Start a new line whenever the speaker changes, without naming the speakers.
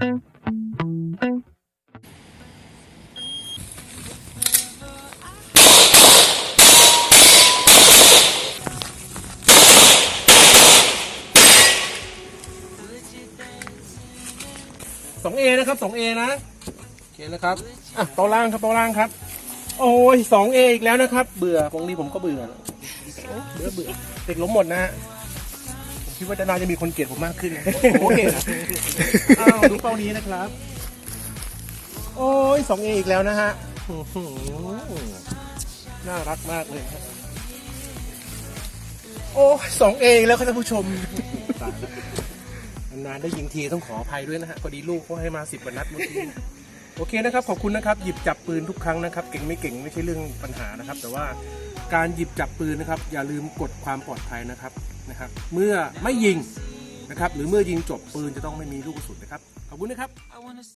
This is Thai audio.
สองเอนะครับสองเอนะโอเคนะครับอะโตะล่างครับโตะล่างครับ โอ้ยสองเออีกแล้วนะครับ เบื่อบางทีผมก็เบื่อเบื่อเบื่อเด็กล้มหมดนะฮะ คิดว่าจะน่าจะมีคนเกลียดผมมากขึ้นโอเคอ้าวดูเป้านี้นะครับ โอ้ยสองเออีกแล้วนะฮะอื้อหือน่ารักมากเลยครับโอ้สองเออีกแล้วครับท่านผู้ชมตายแล้วนานๆได้ยิงทีต้องขออภัยด้วยนะฮะพอดีลูกเขาให้มาสิบกว่านัดเมื่อกี้โอเคนะครับขอบคุณนะครับ หยิบจับปืนทุกครั้งนะครับ เก่งไม่เก่งไม่ใช่เรื่องปัญหานะครับ แต่ว่าการหยิบจับปืนนะครับ อย่าลืมกดความปลอดภัยนะครับ นะครับ เมื่อไม่ยิงนะครับ หรือเมื่อยิงจบปืนจะต้องไม่มีลูกกระสุนนะครับ ขอบคุณนะครับ